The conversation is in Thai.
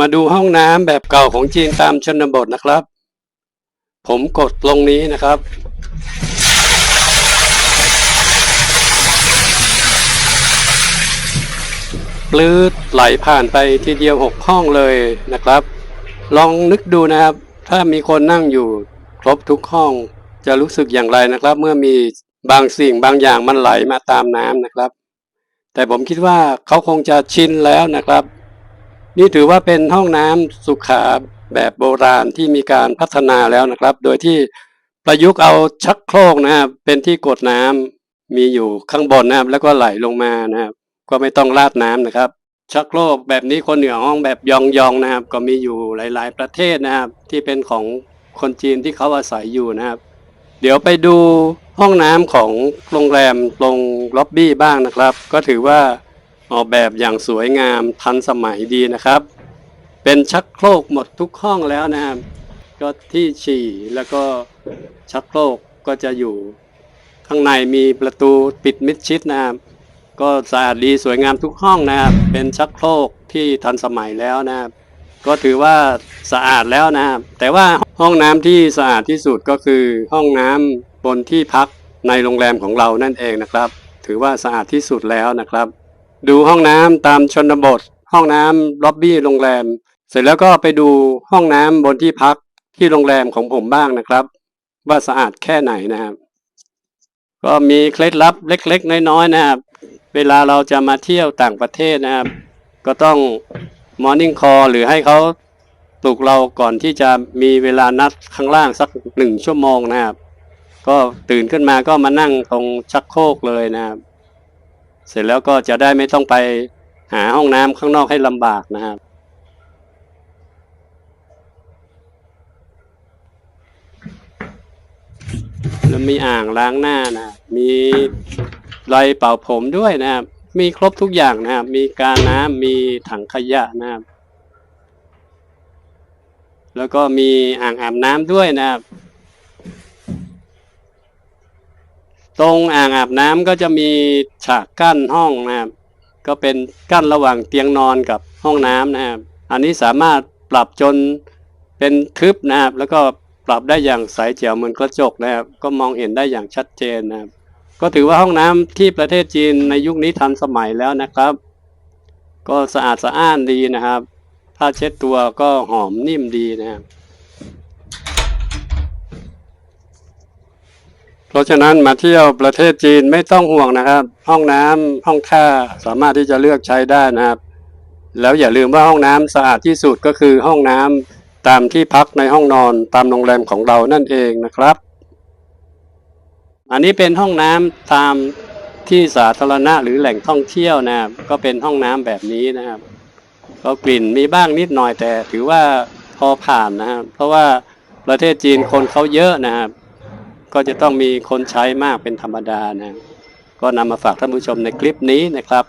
มาดูห้องน้ำแบบเก่าของจีนตามชนบทนะครับ ผมกดตรงนี้นะครับ ปลื้ดไหลผ่านไปทีเดียวหกห้องเลยนะครับ ลองนึกดูนะครับ ถ้ามีคนนั่งอยู่ครบทุกห้องจะรู้สึกอย่างไรนะครับ เมื่อมีบางสิ่งบางอย่างมันไหลมาตามน้ำนะครับ แต่ผมคิดว่าเขาคงจะชินแล้วนะครับ นี่ถือว่าเป็นห้องน้ำสุขาแบบโบราณที่มีการพัฒนาแล้วนะครับ โดยที่ประยุกต์เอาชักโครกนะครับ เป็นที่กดน้ำมีอยู่ข้างบนนะครับ แล้วก็ไหลลงมานะครับ ก็ไม่ต้องราดน้ำนะครับ ชักโครกแบบนี้คนเหนือห้องแบบยองๆนะครับ ก็มีอยู่หลาย ๆ ประเทศนะครับ ที่เป็นของคนจีนที่เขาอาศัยอยู่นะครับ เดี๋ยวไปดูห้องน้ำของโรงแรมตรงล็อบบี้บ้างนะครับ ก็ถือว่า ออกแบบอย่างสวยงามทันสมัยดีนะครับ เป็นชักโครกหมดทุกห้องแล้วนะครับ ก็ที่ฉี่แล้วก็ชักโครกก็จะอยู่ข้างในมีประตูปิดมิดชิดนะครับ ก็สะอาดดีสวยงามทุกห้องนะครับ เป็นชักโครกที่ทันสมัยแล้วนะครับ ก็ถือว่าสะอาดแล้วนะครับ แต่ว่าห้องน้ำที่สะอาดที่สุดก็คือห้องน้ำบนที่พักในโรงแรมของเรานั่นเองนะครับ ถือว่าสะอาดที่สุดแล้วนะครับ ดูห้องน้ำตามชนบท ห้องน้ำล็อบบี้โรงแรม เสร็จแล้วก็ไปดูห้องน้ำบนที่พักที่โรงแรมของผมบ้างนะครับ ว่าสะอาดแค่ไหนนะครับ ก็มีเคล็ดลับเล็ก ๆ น้อยๆนะครับ เวลาเราจะมาเที่ยวต่างประเทศนะครับ ก็ต้อง Morning Call หรือให้เขาปลุกเราก่อนที่จะมีเวลานัดข้างล่างสักหนึ่งชั่วโมงนะครับ ก็ตื่นขึ้นมาก็มานั่งตรงชักโครกเลยนะครับ เสร็จแล้วก็จะได้ไม่ต้องไปหาห้องน้ำข้างนอกให้ลำบากนะครับแล้วมีอ่างล้างหน้านะมีไรเป่าผมด้วยนะครับ มีครบทุกอย่างนะครับ มีการน้ำมีถังขยะนะครับ แล้วก็มีอ่างอาบน้ำด้วยนะครับ ตรงอ่างอาบน้ำก็จะมีฉากกั้นห้องนะครับ ก็เป็นกั้นระหว่างเตียงนอนกับห้องน้ำนะครับ อันนี้สามารถปรับจนเป็นทึบนะครับ แล้วก็ปรับได้อย่างใสแจ๋วเหมือนกระจกนะครับ ก็มองเห็นได้อย่างชัดเจนนะครับ ก็ถือว่าห้องน้ำที่ประเทศจีนในยุคนี้ทันสมัยแล้วนะครับ ก็สะอาดสะอ้านดีนะครับ ผ้าเช็ดตัวก็หอมนิ่มดีนะครับ เพราะฉะนั้นมาเที่ยวประเทศจีนไม่ต้องห่วงนะครับ ห้องน้ำห้องท่าสามารถที่จะเลือกใช้ได้นะครับ แล้วอย่าลืมว่าห้องน้ำสะอาดที่สุดก็คือห้องน้ำตามที่พักในห้องนอนตามโรงแรมของเรานั่นเองนะครับ อันนี้เป็นห้องน้ำตามที่สาธารณะหรือแหล่งท่องเที่ยวนะครับ ก็เป็นห้องน้ำแบบนี้นะครับ ก็กลิ่นมีบ้างนิดหน่อยแต่ถือว่าพอผ่านนะครับ เพราะว่าประเทศจีนคนเขาเยอะนะครับ ก็จะต้องมีคนใช้มากเป็นธรรมดานะ ก็นำมาฝากท่านผู้ชมในคลิปนี้นะครับ